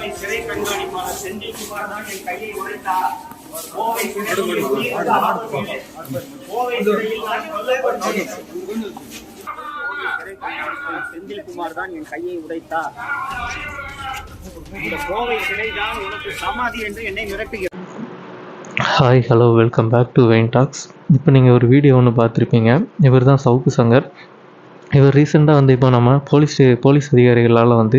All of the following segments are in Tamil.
கோவை சிறை கண்காணிப்பாளர் செந்தில் குமார் தான் என் கையை உடைத்தார். கோவை சிறையில் கோவை சிறையில் நான் கொல்லப்பட்டேன் செந்தில்குமார் தான் என் கையை உடைத்தார். Hi hello welcome back to vein talks இப்போ நீங்கள் ஒரு வீடியோ ஒன்று பார்த்துருப்பீங்க. இவர் தான் சவுக்கு சங்கர். இவர் ரீசெண்டாக வந்து இப்போ நம்ம போலீஸ் போலீஸ் அதிகாரிகளால் வந்து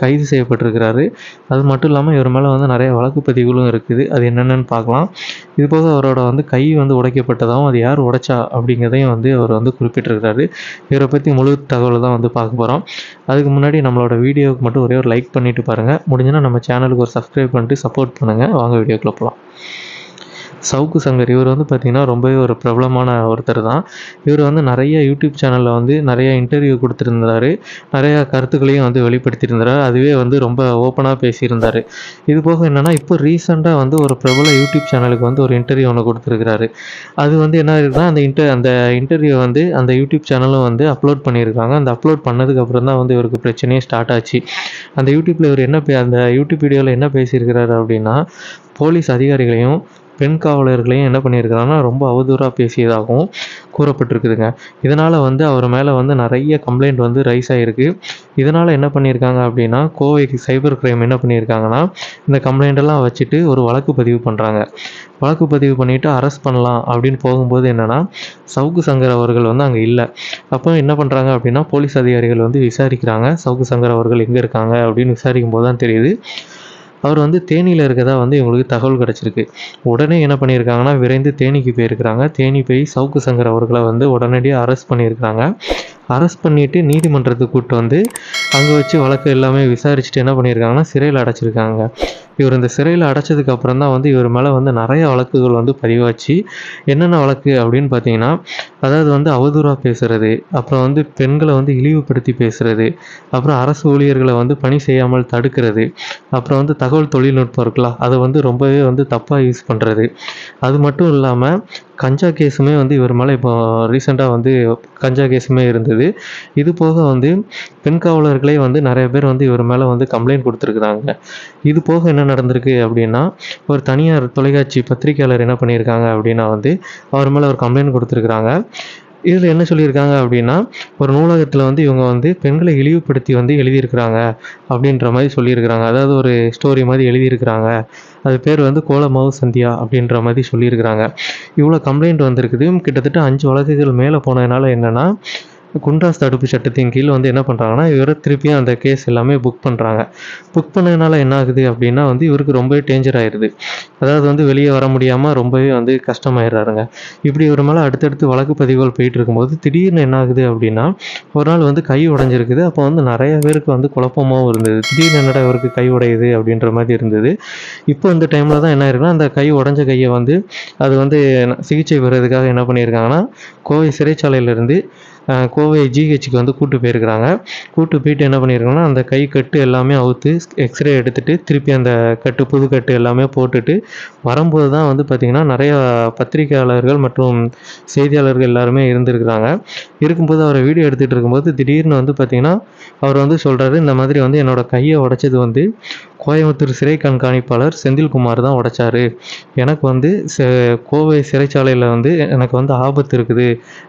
கைது செய்யப்பட்டிருக்கிறாரு. அது மட்டும் இல்லாமல் இவர் மேலே வந்து நிறைய வழக்கு பதிவுகளும் இருக்குது. அது என்னென்னு பார்க்கலாம். இது போக அவரோட வந்து கை வந்து உடைக்கப்பட்டதாகவும் அது யார் உடைச்சா அப்படிங்கிறதையும் வந்து அவர் வந்து குறிப்பிட்டிருக்கிறாரு. இவரை பற்றி முழு தகவல் தான் வந்து பார்க்க போகிறோம் அதுக்கு முன்னாடி நம்மளோட வீடியோவுக்கு மட்டும் ஒரே ஒரு லைக் பண்ணிவிட்டு பாருங்கள் முடிஞ்சுன்னா நம்ம சேனலுக்கு ஒரு சப்ஸ்கிரைப் பண்ணிட்டு சப்போர்ட் பண்ணுங்கள் வாங்க வீடியோக்குள்ளே போகலாம் சவுக்கு சங்கர் இவர் வந்து பார்த்திங்கன்னா ரொம்பவே ஒரு பிரபலமான ஒருத்தர் தான். இவர் வந்து நிறைய யூடியூப் சேனலில் வந்து நிறைய இன்டர்வியூ கொடுத்துருந்தாரு. நிறைய கருத்துக்களையும் வந்து வெளிப்படுத்தியிருந்தாரு. அதுவே வந்து ரொம்ப ஓப்பனாக பேசியிருந்தார். இது போக என்னென்னா இப்போ ரீசெண்டாக வந்து ஒரு பிரபல யூடியூப் சேனலுக்கு வந்து ஒரு இன்டர்வியூ ஒன்று கொடுத்துருக்கிறாரு. அது வந்து என்ன இருக்குன்னா அந்த இன்டர் அந்த இன்டர்வியூ வந்து அந்த யூடியூப் சேனலும் வந்து அப்லோட் பண்ணியிருக்காங்க. அந்த அப்லோட் பண்ணதுக்கப்புறம் தான் வந்து இவருக்கு பிரச்சனையே ஸ்டார்ட் ஆச்சு. அந்த யூடியூப்பில் இவர் என்ன பே அந்த யூடியூப் வீடியோவில் என்ன பேசியிருக்கிறாரு அப்படின்னா போலீஸ் அதிகாரிகளையும் பெண் காவலர்களையும் என்ன பண்ணியிருக்கிறாங்கன்னா ரொம்ப அவதூறாக பேசியதாகவும் கூறப்பட்டிருக்குதுங்க. இதனால் வந்து அவர் மேலே வந்து நிறைய கம்ப்ளைண்ட் வந்து ரைஸ் ஆகிருக்கு இதனால் என்ன பண்ணியிருக்காங்க அப்படின்னா கோவைக்கு சைபர் கிரைம் என்ன பண்ணியிருக்காங்கன்னா இந்த கம்ப்ளைண்ட்டெல்லாம் வச்சுட்டு ஒரு வழக்கு பதிவு பண்ணுறாங்க வழக்கு பதிவு பண்ணிவிட்டு அரெஸ்ட் பண்ணலாம் அப்படின்னு போகும்போது என்னென்னா சவுக்கு சங்கர் அவர்கள் வந்து அங்கே இல்லை. அப்போ என்ன பண்ணுறாங்க அப்படின்னா போலீஸ் அதிகாரிகள் வந்து விசாரிக்கிறாங்க. சவுக்கு சங்கர் அவர்கள் எங்கே இருக்காங்க அப்படின்னு விசாரிக்கும் போது தான் தெரியுது. அவர் வந்து தேனியில் இருக்கதா வந்து இவங்களுக்கு தகவல் கிடச்சிருக்கு. உடனே என்ன பண்ணியிருக்காங்கன்னா விரைந்து தேனிக்கு போயிருக்கிறாங்க. தேனி போய் சவுக்கு சங்கர் அவர்களை வந்து உடனடியாக அரெஸ்ட் பண்ணியிருக்கிறாங்க. அரெஸ்ட் பண்ணிவிட்டு நீதிமன்றத்துக்கு கூப்பிட்டு வந்து அங்கே வச்சு வழக்கு எல்லாமே விசாரிச்சுட்டு என்ன பண்ணியிருக்காங்கன்னா சிறையில் அடைச்சிருக்காங்க. இவர் இந்த சிறையில் அடைச்சதுக்கு அப்புறம் தான் வந்து இவர் மேலே வந்து நிறைய வழக்குகள் வந்து பதிவாச்சு. என்னென்ன வழக்கு அப்படின்னு பார்த்தீங்கன்னா அதாவது வந்து அவதூறாக பேசுறது அப்புறம் வந்து பெண்களை வந்து இழிவுபடுத்தி பேசுறது அப்புறம் அரசு ஊழியர்களை வந்து பணி செய்யாமல் தடுக்கிறது அப்புறம் வந்து தகவல் தொழில்நுட்பம் இருக்குல்ல அதை வந்து ரொம்பவே வந்து தப்பாக யூஸ் பண்ணுறது அது மட்டும் இல்லாமல் கஞ்சா கேஸுமே வந்து இவர் மேலே இப்போ ரீசெண்டாக வந்து கஞ்சா கேஸுமே இருந்தது. இது போக வந்து பெண் காவலர்களே வந்து நிறைய பேர் வந்து இவர் மேலே வந்து கம்ப்ளைண்ட் கொடுத்துருக்குறாங்க. இது போக என்ன நடந்திருக்கு அப்படின்னா ஒரு தனியார் தொலைக்காட்சி பத்திரிக்கையாளர் என்ன பண்ணியிருக்காங்க அப்படின்னா வந்து அவர் மேலே ஒரு கம்ப்ளைண்ட் கொடுத்துருக்குறாங்க. இதில் என்ன சொல்லியிருக்காங்க அப்படின்னா ஒரு நூலகத்தில் வந்து இவங்க வந்து பெண்களை இழிவுபடுத்தி வந்து எழுதியிருக்கிறாங்க அப்படின்ற மாதிரி சொல்லியிருக்கிறாங்க. அதாவது ஒரு ஸ்டோரி மாதிரி எழுதியிருக்கிறாங்க. அது பேர் வந்து கோலமாவு சந்தியா அப்படின்ற மாதிரி சொல்லியிருக்கிறாங்க. இவ்வளோ கம்ப்ளைண்ட் வந்திருக்குது. கிட்டத்தட்ட அஞ்சு வழக்குகள் மேலே போனதுனால என்னென்னா குண்டாஸ் தடுப்பு சட்டத்தின் கீழ் வந்து என்ன பண்ணுறாங்கன்னா இவரை திருப்பியும் அந்த கேஸ் எல்லாமே புக் பண்ணுறாங்க புக் பண்ணதுனால என்ன ஆகுது அப்படின்னா வந்து இவருக்கு ரொம்பவே டேஞ்சர் ஆயிடுது அதாவது வந்து வெளியே வர முடியாமல் ரொம்பவே வந்து கஷ்டமாயிடுறாருங்க. இப்படி இவர் மேலே அடுத்தடுத்து வழக்கு பதிவுகள் போயிட்டு இருக்கும்போது திடீர்னு என்ன ஆகுது அப்படின்னா ஒரு நாள் வந்து கை உடஞ்சிருக்குது. அப்போ வந்து நிறைய பேருக்கு வந்து குழப்பமாகவும் இருந்தது. திடீர்னு என்னடா இவருக்கு கை உடையுது அப்படின்ற மாதிரி இருந்தது. இப்போ இந்த டைமில் தான் என்ன இருக்குன்னா அந்த கை உடஞ்ச கையை வந்து அது வந்து சிகிச்சை பெறுறதுக்காக என்ன பண்ணியிருக்காங்கன்னா கோவை சிறைச்சாலையிலேருந்து கோவை ஜிஹெச்சுக்கு வந்து கூட்டு போயிருக்கிறாங்க. கூட்டு போயிட்டு என்ன பண்ணியிருக்காங்கன்னா அந்த கை கட்டு எல்லாமே அவுத்து எக்ஸ்ரே எடுத்துகிட்டு திருப்பி அந்த கட்டு புது கட்டு எல்லாமே போட்டுட்டு வரும்போது தான் வந்து பார்த்திங்கன்னா நிறையா பத்திரிகையாளர்கள் மற்றும் செய்தியாளர்கள் எல்லாருமே இருந்திருக்கிறாங்க. இருக்கும்போது அவரை வீடியோ எடுத்துகிட்டு இருக்கும்போது திடீர்னு வந்து பார்த்திங்கன்னா அவர் வந்து சொல்கிறாரு இந்த மாதிரி வந்து என்னோடய கையை உடைச்சது வந்து கோயம்புத்தூர் சிறை கண்காணிப்பாளர் செந்தில்குமார் தான் உடைச்சாரு. எனக்கு வந்து ச கோவை சிறைச்சாலையில் வந்து எனக்கு வந்து ஆபத்து இருக்குது.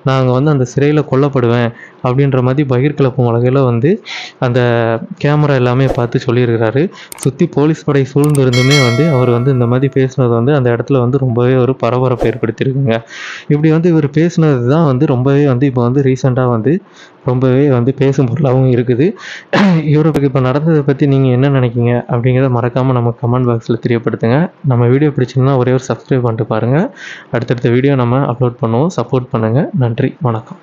நாங்கள் வந்து அந்த சிறையில் கொல்ல கொல்லப்படுவேன் அப்படின்ற மாதிரி பகிர் கிளப்பும் வகையில் வந்து அந்த கேமரா எல்லாமே பார்த்து சொல்லியிருக்கிறாரு. சுற்றி போலீஸ் படை சூழ்ந்திருந்துமே வந்து அவர் வந்து இந்த மாதிரி பேசுனது வந்து அந்த இடத்துல வந்து ரொம்பவே ஒரு பரபரப்பை ஏற்படுத்தியிருக்குங்க. இப்படி வந்து இவர் பேசுனது தான் வந்து ரொம்பவே வந்து இப்போ வந்து ரீசெண்டாக வந்து ரொம்பவே வந்து பேசும் பொருளாகவும் இருக்குது. இவருக்கு இப்போ நடந்ததை பற்றி நீங்கள் என்ன நினைக்கிங்க அப்படிங்கிறத மறக்காமல் நம்ம கமெண்ட் பாக்ஸில் தெரியப்படுத்துங்க. நம்ம வீடியோ பிடிச்சிங்கன்னா ஒரே ஒரு சப்ஸ்கிரைப் பண்ணிட்டு பாருங்கள் அடுத்தடுத்த வீடியோ நம்ம அப்லோட் பண்ணுவோம். சப்போர்ட் பண்ணுங்கள் நன்றி. வணக்கம்.